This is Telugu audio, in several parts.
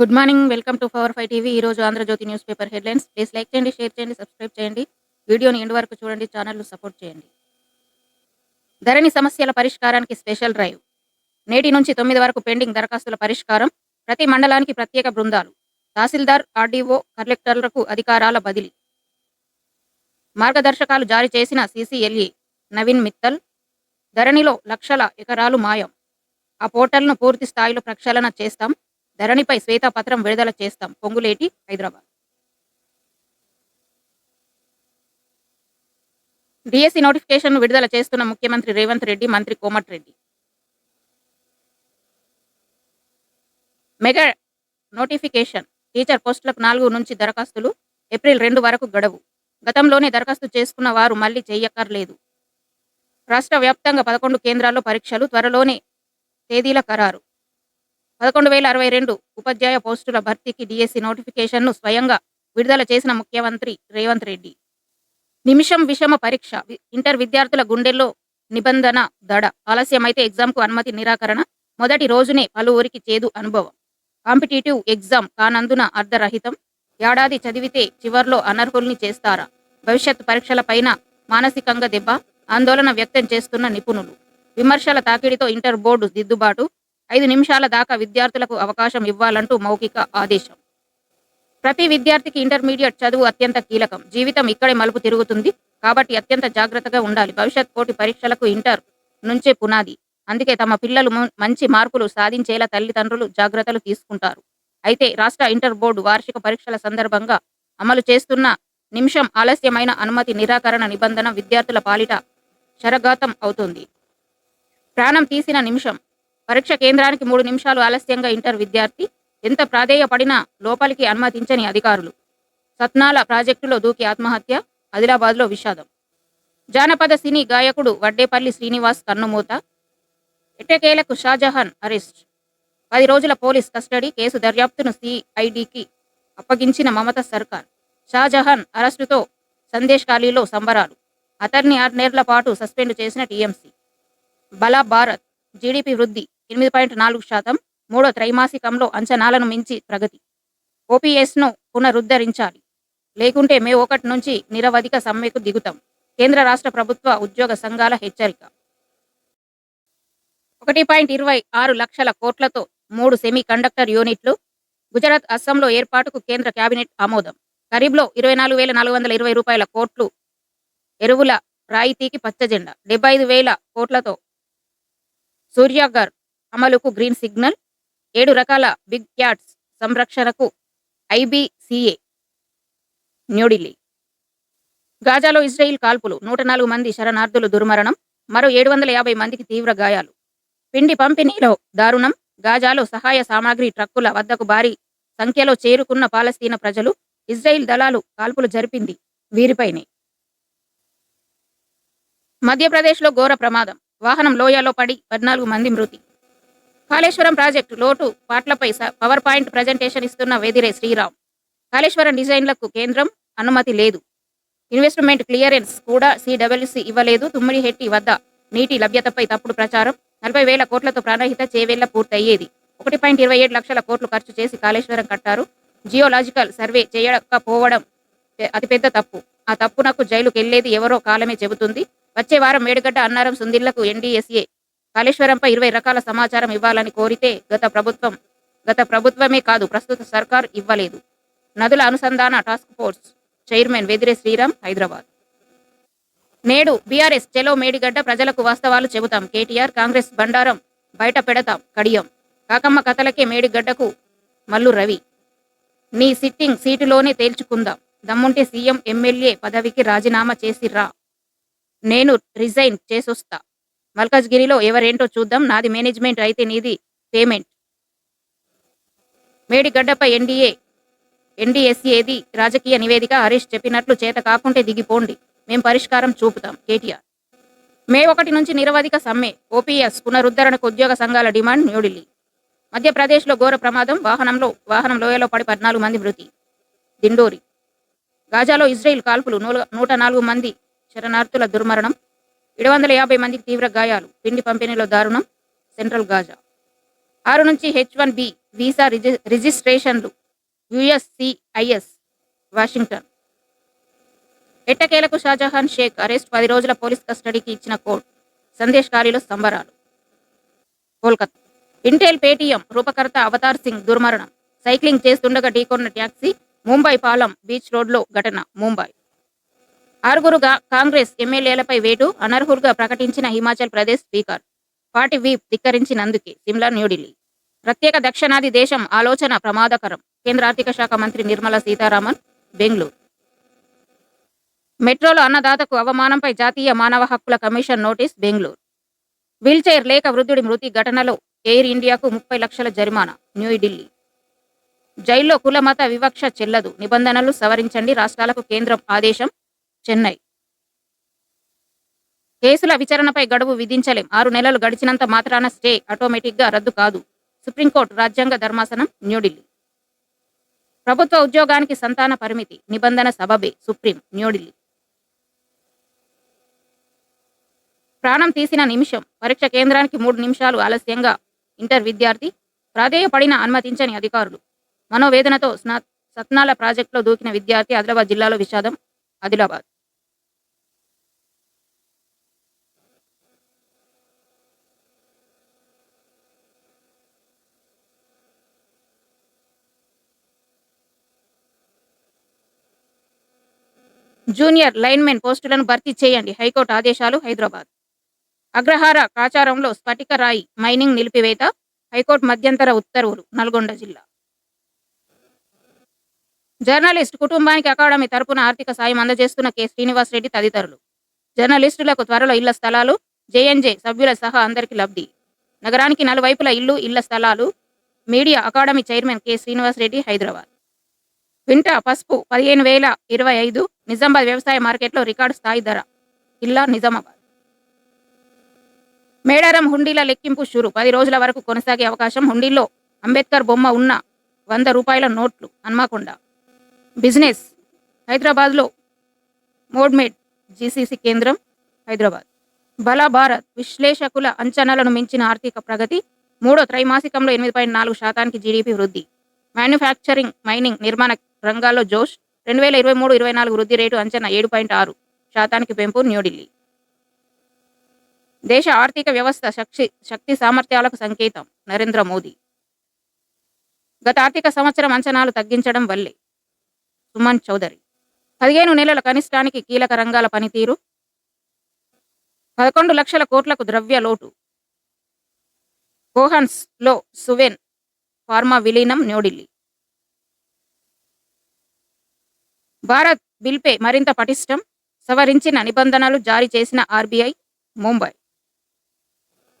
Good morning welcome to power five TV. ఈ రోజు Andhra Jyothi news paper headlines. Please like చేయండి షేర్ చేయండి సబ్స్క్రైబ్ చేయండి. వీడియోని ఎండ్ వరకు చూడండి ఛానల్ను సపోర్ట్ చేయండి. ధరణి సమస్యల పరిష్కారానికి స్పెషల్ డ్రైవ్. నేటి నుంచి తొమ్మిది వరకు పెండింగ్ దరఖాస్తుల పరిష్కారం. ప్రతి మండలానికి ప్రత్యేక బృందాలు. తహసీల్దార్ ఆర్డీఓ కలెక్టర్లకు అధికారాల బదిలీ. మార్గదర్శకాలు జారీ చేసిన సీసీఎల్ఈ నవీన్ మిత్తల్. ధరణిలో లక్షల ఎకరాలు మాయం. ఆ పోర్టల్ను పూర్తి స్థాయిలో ప్రక్షాళన చేస్తాం. ధరణిపై శ్వేతపత్రం విడుదల చేస్తాం. పొంగులేటి హైదరాబాద్. డిఎస్సి నోటిఫికేషన్ విడుదల చేస్తున్న ముఖ్యమంత్రి రేవంత్ రెడ్డి మంత్రి కోమటిరెడ్డి మెగా నోటిఫికేషన్. టీచర్ పోస్టులకు నాలుగు నుంచి దరఖాస్తులు ఏప్రిల్ రెండు వరకు గడువు. గతంలోనే దరఖాస్తు చేసుకున్న వారు మళ్ళీ చేయక్కర్లేదు. రాష్ట్ర వ్యాప్తంగా పదకొండు కేంద్రాల్లో పరీక్షలు త్వరలోనే తేదీల ఖరారు. పదకొండు వేల అరవై రెండు ఉపాధ్యాయ పోస్టుల భర్తీకి డిఎస్సి నోటిఫికేషన్ను స్వయంగా విడుదల చేసిన ముఖ్యమంత్రి రేవంత్ రెడ్డి. నిమిషం విషమ పరీక్ష ఇంటర్ విద్యార్థుల గుండెల్లో నిబంధన దడ ఆలస్యమైతే ఎగ్జామ్కు అనుమతి నిరాకరణ మొదటి రోజునే పలువురికి చేదు అనుభవం. కాంపిటేటివ్ ఎగ్జామ్ కానందున అర్ధరహితం ఏడాది చదివితే చివర్లో అనర్హుల్ని చేస్తారా? భవిష్యత్ పరీక్షలపైన మానసికంగా దెబ్బ ఆందోళన వ్యక్తం చేస్తున్న నిపుణులు. విమర్శల తాకిడితో ఇంటర్ బోర్డు దిద్దుబాటు ఐదు నిమిషాల దాకా విద్యార్థులకు అవకాశం ఇవ్వాలంటూ మౌఖిక ఆదేశం. ప్రతి విద్యార్థికి ఇంటర్మీడియట్ చదువు అత్యంత కీలకం. జీవితం ఇక్కడే మలుపు తిరుగుతుంది. కాబట్టి అత్యంత జాగ్రత్తగా ఉండాలి. భవిష్యత్ పోటీ పరీక్షలకు ఇంటర్ నుంచే పునాది. అందుకే తమ పిల్లలు మంచి మార్కులు సాధించేలా తల్లిదండ్రులు జాగ్రత్తలు తీసుకుంటారు. అయితే రాష్ట్ర ఇంటర్ బోర్డు వార్షిక పరీక్షల సందర్భంగా అమలు చేస్తున్న నిమిషం ఆలస్యమైన అనుమతి నిరాకరణ నిబంధన విద్యార్థుల పాలిట శరఘాతం అవుతుంది. ప్రాణం తీసిన నిమిషం పరీక్ష కేంద్రానికి మూడు నిమిషాలు ఆలస్యంగా ఇంటర్ విద్యార్థి. ఎంత ప్రాధేయపడినా లోపలికి అనుమతించని అధికారులు. సత్నాల ప్రాజెక్టులో దూకి ఆత్మహత్య ఆదిలాబాద్లో విషాదం. జానపద సినీ గాయకుడు వడ్డేపల్లి శ్రీనివాస్ కన్నుమూత. ఎట్టకేలకు షాజహాన్ అరెస్ట్. పది రోజుల పోలీస్ కస్టడీ కేసు దర్యాప్తును సిఐడికి అప్పగించిన మమత సర్కార్. షాజహాన్ అరెస్టుతో సందేశ్ ఖాళీలో సంబరాలు. అతన్ని ఆరునేళ్ళ పాటు సస్పెండ్ చేసిన టీఎంసీ. బలా భారత్ జీడిపి వృద్ధి. ఎనిమిది పాయింట్ నాలుగు శాతం మూడో త్రైమాసికంలో అంచనాలను మించి ప్రగతి. ఓపీఎస్ను పునరుద్ధరించాలి. లేకుంటే మే ఒకటి నుంచి నిరవధిక సమ్మెకు దిగుతాం. కేంద్ర రాష్ట్ర ప్రభుత్వ ఉద్యోగ సంఘాల హెచ్చరిక. ఒకటి పాయింట్ ఇరవై ఆరు లక్షల కోట్లతో మూడు సెమీ కండక్టర్ యూనిట్లు గుజరాత్ అస్సాంలో ఏర్పాటుకు కేంద్ర కేబినెట్ ఆమోదం. ఖరీబ్లో ఇరవై నాలుగు వేల నాలుగు వందల ఇరవై రూపాయల కోట్లు ఎరువుల రాయితీకి పచ్చజెండా. డెబ్బై ఐదు వేల కోట్లతో సూర్యాగర్ అమలుకు గ్రీన్ సిగ్నల్ ఏడు రకాల బిగ్ క్యాట్స్ సంరక్షణకు ఐబీసీఏ న్యూఢిల్లీ. గాజాలో ఇజ్రాయిల్ కాల్పులు నూట నాలుగు మంది శరణార్థులు దుర్మరణం మరో ఏడు వందల యాభై మందికి తీవ్ర గాయాలు. పిండి పంపిణీలో దారుణం గాజాలో సహాయ సామాగ్రి ట్రక్కుల వద్దకు భారీ సంఖ్యలో చేరుకున్న పాలస్తీన ప్రజలు ఇజ్రాయిల్ దళాలు కాల్పులు జరిపింది వీరిపైనే. మధ్యప్రదేశ్లో ఘోర ప్రమాదం వాహనం లోయలో పడి పద్నాలుగు మంది మృతి. కాళేశ్వరం ప్రాజెక్టు లోటు పాట్లపై పవర్ పాయింట్ ప్రజెంటేషన్ ఇస్తున్న వేదిరే శ్రీరామ్. కాళేశ్వరం డిజైన్లకు కేంద్రం అనుమతి లేదు. ఇన్వెస్ట్మెంట్ క్లియరెన్స్ కూడా సిడబ్ల్యూసి ఇవ్వలేదు. తుమ్మిడిహెట్టి వద్ద నీటి లభ్యతపై తప్పుడు ప్రచారం. నలభై వేల కోట్లతో ప్రాణహిత చేవేళ్ళ పూర్తయ్యేది. ఒకటి పాయింట్ ఇరవై ఏడు లక్షల కోట్లు ఖర్చు చేసి కాళేశ్వరం కట్టారు. జియోలాజికల్ సర్వే చేయకపోవడం అతిపెద్ద తప్పు. ఆ తప్పునకు జైలుకెళ్ళేది ఎవరో కాలమే చెబుతుంది. వచ్చే వారం మేడిగడ్డ అన్నారం సుందిళ్ళకు ఎన్డీఎస్ఏ కాళేశ్వరంపై ఇరవై రకాల సమాచారం ఇవ్వాలని కోరితే గత ప్రభుత్వం గత ప్రభుత్వమే కాదు ప్రస్తుత సర్కార్ ఇవ్వలేదు. నదుల అనుసంధాన task force chairman Vedire Sriram Hyderabad. నేడు బీఆర్ఎస్ చెలో మేడిగడ్డ ప్రజలకు వాస్తవాలు చెబుతాం. కేటీఆర్ కాంగ్రెస్ బండారం బయట పెడతాం. కడియం. కాకమ్మ కథలకే మేడిగడ్డకు మల్లు రవి. నీ సిట్టింగ్ సీటులోనే తేల్చుకుందాం. దమ్ముంటే సీఎం ఎమ్మెల్యే పదవికి రాజీనామా చేసి రా. నేను రిజైన్ చేసొస్తా. మల్కాజ్గిరిలో ఎవరేంటో చూద్దాం. నాది మేనేజ్మెంట్ అయితే నీది పేమెంట్. మేడిగడ్డపై ఎన్డీఏ ఎన్డీఎస్ఏది రాజకీయ నివేదిక హరీష్ చెప్పినట్లు చేత కాకుంటే దిగిపోండి. మేం పరిష్కారం చూపుతాం. కేటీఆర్. మే ఒకటి నుంచి నిరవధిక సమ్మె. ఓపీఎస్ పునరుద్ధరణకు ఉద్యోగ సంఘాల డిమాండ్ న్యూఢిల్లీ. మధ్యప్రదేశ్లో ఘోర ప్రమాదం. వాహనంలో వాహనం లోయలో పడి పద్నాలుగు మంది మృతి. దిండోరి. గాజాలో ఇజ్రాయిల్ కాల్పులు నూట నాలుగు మంది శరణార్థుల దుర్మరణం. ఏడు వందల యాభై మందికి తీవ్ర గాయాలు. పిండి పంపిణీలో దారుణం. Central Gaza. ఆరు నుంచి హెచ్ వన్ బి వీసా రిజి రిజిస్ట్రేషన్లు. USCIS Washington. ఎట్టకేలకు షాజహాన్ షేక్ అరెస్ట్ పది రోజుల పోలీస్ కస్టడీకి ఇచ్చిన కోర్టు సందేశ్కారిలో సంబరాలు. కోల్కతా. ఇంటెల్ పేటీఎం రూపకర్త అవతార్ సింగ్ దుర్మరణం. సైక్లింగ్ చేస్తుండగా ఢీకొన్న ట్యాక్సీ ముంబై పాలం బీచ్ రోడ్లో ఘటన ముంబై. ఆరుగురుగా కాంగ్రెస్ ఎమ్మెల్యేలపై వేటు అనర్హులుగా ప్రకటించిన Himachal Pradesh speaker. Party whip ధిక్కరించినందుకే Shimla New Delhi. ప్రత్యేక దక్షిణాది దేశం ఆలోచన ప్రమాదకరం. కేంద్ర ఆర్థిక శాఖ మంత్రి నిర్మలా సీతారామన్ బెంగళూరు. మెట్రోలో అన్నదాతకు అవమానంపై జాతీయ మానవ హక్కుల కమిషన్ నోటీస్ బెంగళూరు. వీల్చైర్ లేక వృద్ధుడి మృతి ఘటనలో ఎయిర్ ఇండియాకు ముప్పై లక్షల జరిమానా న్యూఢిల్లీ. జైల్లో కుల మత వివక్ష చెల్లదు. నిబంధనలు సవరించండి. రాష్ట్రాలకు కేంద్రం ఆదేశం చెన్నై. కేసుల విచారణపై గడువు విధించలేం. ఆరు నెలలు గడిచినంత మాత్రాన స్టే ఆటోమేటిక్గా రద్దు కాదు. సుప్రీంకోర్టు రాజ్యాంగ ధర్మాసనం న్యూఢిల్లీ. ప్రభుత్వ ఉద్యోగానికి సంతాన పరిమితి నిబంధన సబబే సుప్రీం న్యూఢిల్లీ. ప్రాణం తీసిన నిమిషం పరీక్ష కేంద్రానికి మూడు నిమిషాలు ఆలస్యంగా ఇంటర్ విద్యార్థి ప్రాధేయపడిన అనుమతించని అధికారులు. మనోవేదనతో స్నా సత్నాల ప్రాజెక్టులో దూకిన విద్యార్థి ఆదిలాబాద్ జిల్లాలో విషాదం ఆదిలాబాద్. జూనియర్ లైన్మెన్ పోస్టులను భర్తీ చేయండి. హైకోర్టు ఆదేశాలు హైదరాబాద్. అగ్రహార కాచారంలో స్ఫటిక రాయి మైనింగ్ నిలిపివేత హైకోర్టు మధ్యంతర ఉత్తర్వులు నల్గొండ జిల్లా. జర్నలిస్ట్ కుటుంబానికి అకాడమీ తరపున ఆర్థిక సాయం అందజేస్తున్న కె. శ్రీనివాస్ రెడ్డి తదితరులు. జర్నలిస్టులకు త్వరలో ఇళ్ళ స్థలాలు జేఎన్జే సభ్యుల సహా అందరికీ లబ్ధి. నగరానికి నలువైపుల ఇల్లు ఇళ్ళ స్థలాలు. Media academy chairman K. Srinivas Reddy Hyderabad. వింట పసుపు పదిహేను వేల ఇరవై ఐదు నిజామాబాద్ వ్యవసాయ మార్కెట్లో రికార్డు స్థాయి ధర జిల్లా నిజామాబాద్. మేడారం హుండీల లెక్కింపు షురు పది రోజుల వరకు కొనసాగే అవకాశం హుండీల్లో అంబేద్కర్ బొమ్మ ఉన్న వంద రూపాయల నోట్లు హన్మకొండ. బిజినెస్ హైదరాబాద్లో మోడ్మేడ్ జీసీసీ కేంద్రం హైదరాబాద్. బల భారత్ విశ్లేషకుల అంచనాలను మించిన ఆర్థిక ప్రగతి మూడో త్రైమాసికంలో ఎనిమిది పాయింట్ నాలుగు శాతానికి జీడీపీ వృద్ధి. మ్యానుఫ్యాక్చరింగ్ మైనింగ్ నిర్మాణ రంగాల్లో జోష్ రెండు వేల ఇరవై మూడు ఇరవై నాలుగు వృద్ధి రేటు అంచనా ఏడు పాయింట్ ఆరు శాతానికి పెంపు న్యూఢిల్లీ. దేశ ఆర్థిక వ్యవస్థ శక్తి శక్తి సామర్థ్యాలకు సంకేతం నరేంద్ర మోదీ. గత ఆర్థిక సంవత్సరం అంచనాలు తగ్గించడం వల్లే సుమన్ చౌదరి. పదిహేను నెలల కనిష్టానికి కీలక రంగాల పనితీరు. పదకొండు లక్షల కోట్లకు ద్రవ్య లోటు. కోహన్స్లో సువెన్ ఫార్మా విలీనం న్యూఢిల్లీ. భారత్ బిల్పే మరింత పటిష్టం. సవరించిన నిబంధనలు జారీ చేసిన ఆర్బీఐ ముంబై.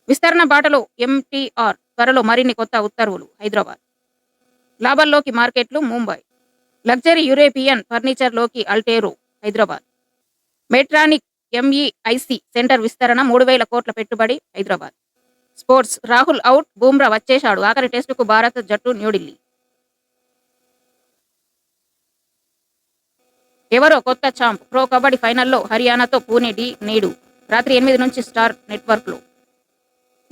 విస్తరణ బాటలో ఎంటీఆర్ త్వరలో మరిన్ని కొత్త ఉత్తర్వులు హైదరాబాద్. లాభాల్లోకి మార్కెట్లు ముంబై. లగ్జరీ యురేపియన్ ఫర్నిచర్లోకి అల్టేరు హైదరాబాద్. మెట్రానిక్ ఎంఈఐసి సెంటర్ విస్తరణ మూడు వేల కోట్ల పెట్టుబడి హైదరాబాద్. స్పోర్ట్స్ రాహుల్ అవుట్ బూమ్రా వచ్చేశాడు. ఆఖరి టెస్టుకు భారత జట్టు న్యూఢిల్లీ. ఎవరో కొత్త ఛాంప్ ప్రో కబడ్డీ ఫైనల్లో హర్యానాతో పూణే డి నేడు. రాత్రి ఎనిమిది నుంచి స్టార్ నెట్వర్క్లో.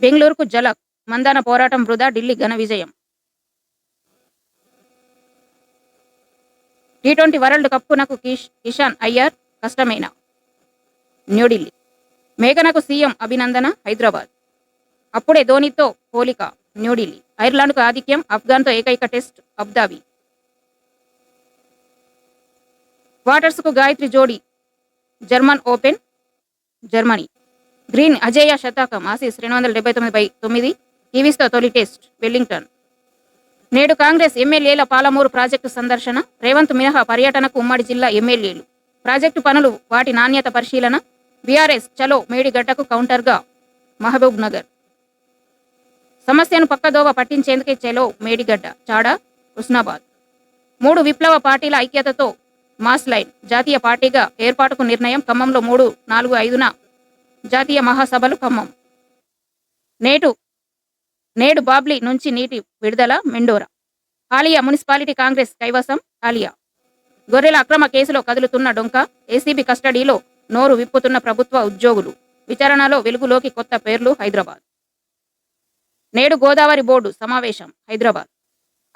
బెంగళూరుకు జలక్. మందాన పోరాటం వృధా ఢిల్లీ ఘన విజయం. టీ ట్వంటీ వరల్డ్ కప్పునకు కిష్ కిషాన్ అయ్యర్ కష్టమైన. న్యూఢిల్లీ. మేఘనకు సీఎం అభినందన హైదరాబాద్. అప్పుడే ధోనితో పోలిక న్యూఢిల్లీ. ఐర్లాండ్కు ఆధిక్యం ఆఫ్ఘాన్తో ఏకైక టెస్ట్ అబ్దాబి. వాటర్స్కు గాయత్రి జోడి జర్మన్ ఓపెన్ జర్మనీ. గ్రీన్ అజేయ శతాకం ఆసీస్ రెండు వందల డెబ్బై తొమ్మిది బై తొమ్మిది కివీస్తో తొలి టెస్ట్ వెల్లింగ్టన్. నేడు కాంగ్రెస్ ఎమ్మెల్యేల పాలమూరు ప్రాజెక్టు సందర్శన రేవంత్ మినహా పర్యటనకు ఉమ్మడి జిల్లా ఎమ్మెల్యేలు. ప్రాజెక్టు పనులు వాటి నాణ్యత పరిశీలన బీఆర్ఎస్ చలో మేడిగడ్డకు కౌంటర్గా మహబూబ్ నగర్. సమస్యను పక్కదోవ పట్టించేందుకే చలో మేడిగడ్డ చాడ హుస్నాబాద్. మూడు విప్లవ పార్టీల ఐక్యతతో మాస్ లైన్ జాతీయ పార్టీగా ఏర్పాటుకు నిర్ణయం ఖమ్మంలో మూడు నాలుగు ఐదున జాతీయ మహాసభలు ఖమ్మం. నేటు నేడు బాబ్లీ నుంచి నీటి విడుదల మెండోరా. ఆలియా మున్సిపాలిటీ కాంగ్రెస్ కైవసం ఆలియా. గొర్రెల అక్రమ కేసులో కదులుతున్న డొంక ఏసీబీ కస్టడీలో నోరు విప్పుతున్న ప్రభుత్వ ఉద్యోగులు. విచారణలో వెలుగులోకి కొత్త పేర్లు హైదరాబాద్. నేడు గోదావరి బోర్డు సమావేశం హైదరాబాద్.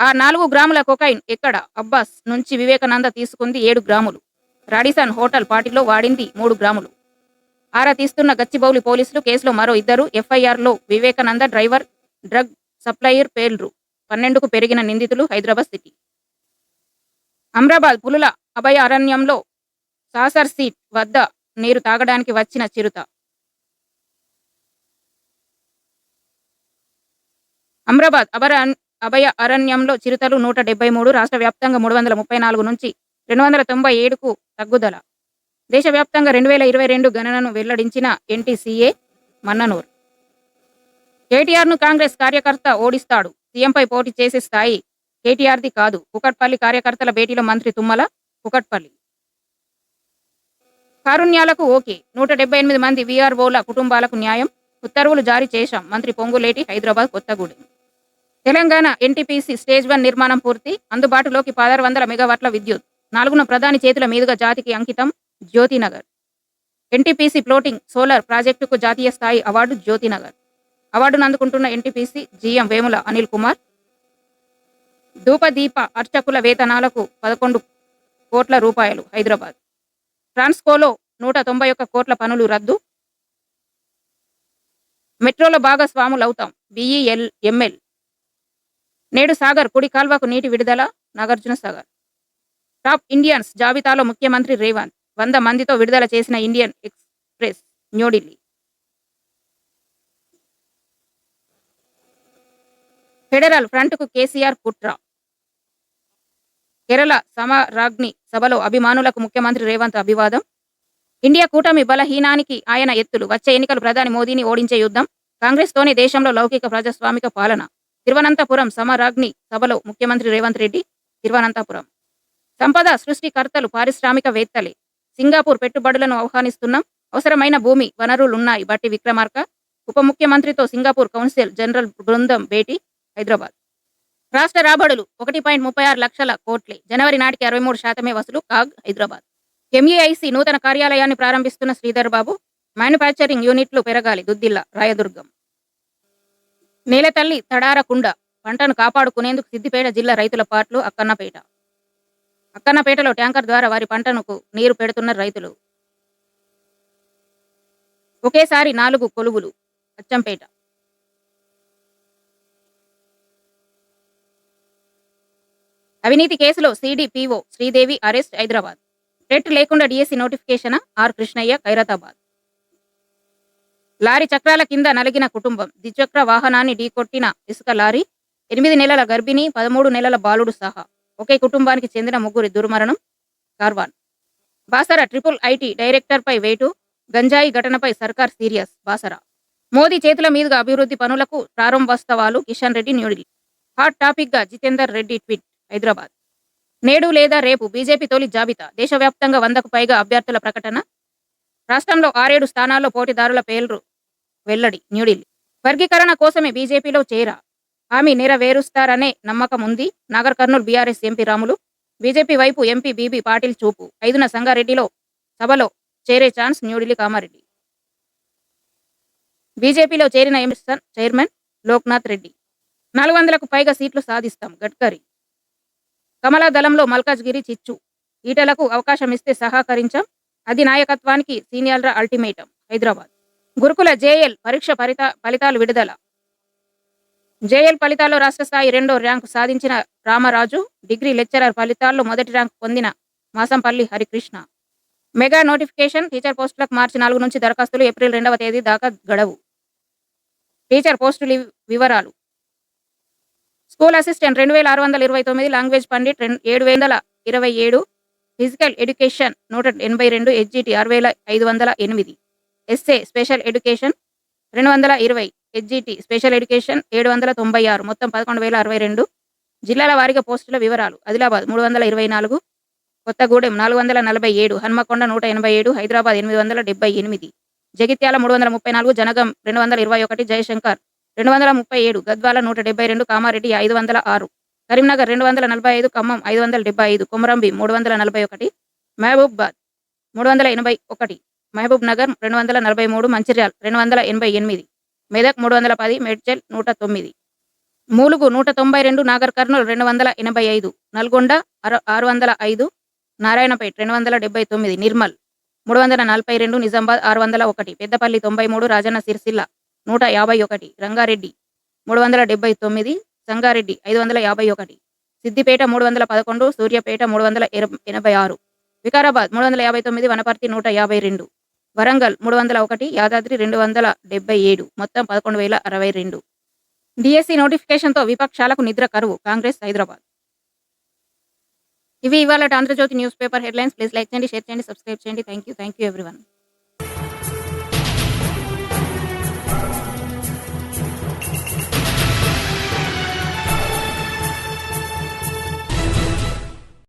ఆ నాలుగు గ్రాముల కొకైన్ ఎక్కడ? అబ్బాస్ నుంచి వివేకానంద తీసుకుంది ఏడు గ్రాములు. రాడిసన్ హోటల్ పార్టీలో వాడింది మూడు గ్రాములు. ఆరా తీస్తున్న గచ్చిబౌలి పోలీసులు కేసులో మరో ఇద్దరు ఎఫ్ఐఆర్లో వివేకానంద డ్రైవర్ డ్రగ్ సప్లయర్ పేర్లు పన్నెండుకు పెరిగిన నిందితులు హైదరాబాద్ సిటీ. అమ్రాబాద్ పులుల అభయ అరణ్యంలో సాసర్ సీట్ వద్ద నీరు తాగడానికి వచ్చిన చిరుత. అమ్రాబాద్ అభర అభయ అరణ్యంలో చిరుతలు నూట డెబ్బై మూడు రాష్ట్ర వ్యాప్తంగా మూడు వందల ముప్పై నాలుగు నుంచి రెండు వందల తొంభై ఏడుకు తగ్గుదల. దేశవ్యాప్తంగా రెండు వేల ఇరవై రెండు గణనను వెల్లడించిన ఎన్టీసీఏ మన్ననూర్. కేటీఆర్ను కాంగ్రెస్ కార్యకర్త ఓడిస్తాడు. సీఎంపై పోటీ చేసే స్థాయి కేటీఆర్ది కాదు. కుకట్పల్లి కార్యకర్తల భేటీలో మంత్రి తుమ్మల కుకట్పల్లి. కారుణ్యాలకు ఓకే. నూట డెబ్బై ఎనిమిది మంది వీఆర్ఓల కుటుంబాలకు న్యాయం. ఉత్తర్వులు జారీ చేశాం. మంత్రి Ponguleti Hyderabad Kothagudem. Telangana NTPC stage one నిర్మాణం పూర్తి. అందుబాటులోకి పదహారు వందల మెగావాట్ల విద్యుత్. నాలుగున ప్రధాని చేతుల మీదుగా జాతికి అంకితం జ్యోతినగర్. ఎన్టీపీసీ ఫ్లోటింగ్ సోలార్ ప్రాజెక్టుకు జాతీయ స్థాయి అవార్డు జ్యోతినగర్. అవార్డును అందుకుంటున్న ఎన్టీపీసీ జీఎం వేముల అనిల్ కుమార్. ధూపదీప అర్చకుల వేతనాలకు పదకొండు కోట్ల రూపాయలు హైదరాబాద్. ట్రాన్స్కోలో నూట తొంభై ఒక్క కోట్ల పనులు రద్దు. మెట్రోలో భాగస్వాములవుతాం బిఈఎల్ ఎంఎల్. నేడు సాగర్ కుడి కాల్వకు నీటి విడుదల నాగార్జున సాగర్. టాప్ ఇండియన్స్ జాబితాలో ముఖ్యమంత్రి రేవంత్ వంద మందితో విడుదల చేసిన ఇండియన్ ఎక్స్ప్రెస్ న్యూఢిల్లీ ఫెడరల్ ఫ్రంట్కు కేసీఆర్ కుట్ర. కేరళ సమరాగ్ని సభలో అభిమానులకు ముఖ్యమంత్రి రేవంత్ అభివాదం. ఇండియా కూటమి బలహీనానికి ఆయన ఎత్తులు. వచ్చే ఎన్నికలు ప్రధాని మోదీని ఓడించే యుద్ధం. కాంగ్రెస్తోనే దేశంలో లౌకిక ప్రజాస్వామిక పాలన. తిరువనంతపురం సమరాగ్ని సభలో ముఖ్యమంత్రి రేవంత్ రెడ్డి తిరువనంతపురం. సంపద సృష్టికర్తలు పారిశ్రామికవేత్తలే. సింగపూర్ పెట్టుబడులను ఆహ్వానిస్తున్నాం. అవసరమైన భూమి వనరులున్నాయి. బట్టి విక్రమార్క. ఉప ముఖ్యమంత్రితో సింగపూర్ కౌన్సిల్ జనరల్ బృందం భేటీ. హైదరాబాద్. రాష్ట్ర రాబడులు ఒకటి పాయింట్ ముప్పై ఆరు లక్షల కోట్లే. జనవరి నాటికి అరవై మూడు శాతమే వసూలు కాగ్ హైదరాబాద్. ఎంఏఐసి నూతన కార్యాలయాన్ని ప్రారంభిస్తున్న శ్రీధర్ బాబు మ్యానుఫ్యాక్చరింగ్ యూనిట్లు పెరగాలి. దుద్దిల్లా రాయదుర్గం. నేలతల్లి తడారకుండ పంటను కాపాడుకునేందుకు సిద్దిపేట జిల్లా రైతుల పాట్లు అక్కన్నపేట. అక్కన్నపేటలో ట్యాంకర్ ద్వారా వారి పంటను నీరు పెడుతున్న రైతులు. ఒకేసారి నాలుగు కొలువులు. అచ్చంపేట. అవినీతి కేసులో CDPO Sridevi arrest Hyderabad. TET లేకుండా DSC notification? R Krishnaiah Khairatabad. Lorry చక్రాల కింద నలిగిన కుటుంబం. ద్విచక్ర వాహనాన్ని ఢీకొట్టిన ఇసుక లారీ ఎనిమిది నెలల గర్భిణి పదమూడు నెలల బాలుడు సహా ఒకే కుటుంబానికి చెందిన ముగ్గురి దుర్మరణం. కార్వాన్. బాసర ట్రిపుల్ ఐటీ డైరెక్టర్పై వేటు. గంజాయి ఘటనపై సర్కార్ సీరియస్. బాసర. మోదీ చేతుల మీదుగా అభివృద్ధి పనులకు ప్రారంభోత్సవాలు. కిషన్ రెడ్డి న్యూఢిల్లీ. హాట్ టాపిక్గా జితేందర్ రెడ్డి ట్వీట్. హైదరాబాద్. నేడు లేదా రేపు బీజేపీ తొలి జాబితా. దేశవ్యాప్తంగా వందకు పైగా అభ్యర్థుల ప్రకటన. రాష్ట్రంలో ఆరేడు స్థానాల్లో పోటీదారుల పేర్లు వెల్లడి న్యూఢిల్లీ. వర్గీకరణ కోసమే బీజేపీలో చేరా. హామీ నెరవేరుస్తారనే నమ్మకం ఉంది. Nagar Kurnool BRS MP Ramulu BJP వైపు ఎంపీ బీబీ పాటిల్ చూపు. ఐదున సంగారెడ్డిలో సభలో చేరే ఛాన్స్ న్యూఢిల్లీ కామారెడ్డి. బీజేపీలో చేరిన ఎమిసన్ చైర్మన్ లోక్నాథ్ రెడ్డి. నాలుగు వందలకు పైగా సీట్లు సాధిస్తాం గడ్కరీ. కమలా దళంలో మల్కాజ్గిరి చిచ్చు. ఈటలకు అవకాశం ఇస్తే సహకరించాం. అది నాయకత్వానికి సీనియర్ల అల్టిమేటం. హైదరాబాద్. గురుకుల జేఎల్ పరీక్ష ఫలిత ఫలితాలు విడుదల. జేఎల్ ఫలితాల్లో రాష్ట్ర స్థాయి రెండో ర్యాంకు సాధించిన రామరాజు డిగ్రీ లెక్చరర్ ఫలితాల్లో మొదటి ర్యాంకు పొందిన Masampalli Harikrishna. Mega notification teacher పోస్టులకు మార్చి నాలుగు నుంచి దరఖాస్తులు ఏప్రిల్ రెండవ తేదీ దాకా గడవు. టీచర్ పోస్టుల వివరాలు. స్కూల్ అసిస్టెంట్ రెండు వేల ఆరు వందల ఇరవై తొమ్మిది లాంగ్వేజ్ పండిట్ రెండు ఏడు వందల ఇరవై ఏడు ఫిజికల్ ఎడ్యుకేషన్ నూట ఎనభై రెండు హెచ్జిటి ఆరు వేల ఐదు వందల ఎనిమిది. ఎస్ఏ స్పెషల్ ఎడ్యుకేషన్ రెండు వందల ఇరవై హెచ్జిటి స్పెషల్ ఎడ్యుకేషన్ ఏడు వందల తొంభై ఆరు మొత్తం పదకొండు వేల అరవై రెండు. జిల్లాల వారీగా పోస్టుల వివరాలు ఆదిలాబాద్ మూడు వందల ఇరవై నాలుగు కొత్తగూడెం నాలుగు వందల నలభై ఏడు హన్మకొండ నూట ఎనభై ఏడు హైదరాబాద్ ఎనిమిది వందల డెబ్బై ఎనిమిది. జగిత్యాల మూడు వందల ముప్పై నాలుగు జనగం రెండు వందల ఇరవై ఒకటి జయశంకర్ రెండు వందల ముప్పై ఏడు గద్వాల నూట డెబ్బై రెండు కామారెడ్డి ఐదు వందల ఆరు కరీంనగర్ రెండు వందల నలభై ఐదు ఖమ్మం ఐదు వందల డెబ్బై ఐదు కొమరంబి మూడు వందల నలభై ఒకటి మహబూబ్బాద్ మూడు వందల ఎనభై ఒకటి మహబూబ్ నగర్ రెండు వందల నలభై మూడు మంచిర్యాల్ రెండు వందల ఎనభై ఎనిమిది మెదక్ మూడు వందల పది మేడ్చల్ నూట తొమ్మిది మూలుగు నూట తొంభై రెండు నాగర్ కర్నూలు రెండు వందల ఎనభై ఐదు నల్గొండ ఆరు ఆరు వందల ఐదు నారాయణపేట రెండు వందల డెబ్బై తొమ్మిది నిర్మల్ మూడు వందల నలభై రెండు నిజామాబాద్ ఆరు వందల ఒకటి పెద్దపల్లి తొంభై మూడు రాజన్న సిరిసిల్ల నూట యాభై ఒకటి రంగారెడ్డి మూడు వందల డెబ్బై తొమ్మిది సంగారెడ్డి ఐదు వందల యాభై ఒకటి సిద్దిపేట మూడు వందల పదకొండు సూర్యాపేట మూడు వందల ఎనభై ఆరు వికారాబాద్ మూడు వందల యాభై తొమ్మిది వనపర్తి నూట యాభై రెండు వరంగల్ మూడు వందల ఒకటి యాదాద్రి రెండు వందల డెబ్బై ఏడు మొత్తం పదకొండు వేల అరవై రెండు. డిఎస్సి నోటిఫికేషన్తో విపక్షాలకు నిద్ర కరువు కాంగ్రెస్ హైదరాబాద్. ఇవి ఇవాళ Andhra Jyothy news paper headlines. Please like చేయండి షేర్ చేయండి సబ్స్క్రైబ్ చేయండి. Thank you thank you everyone.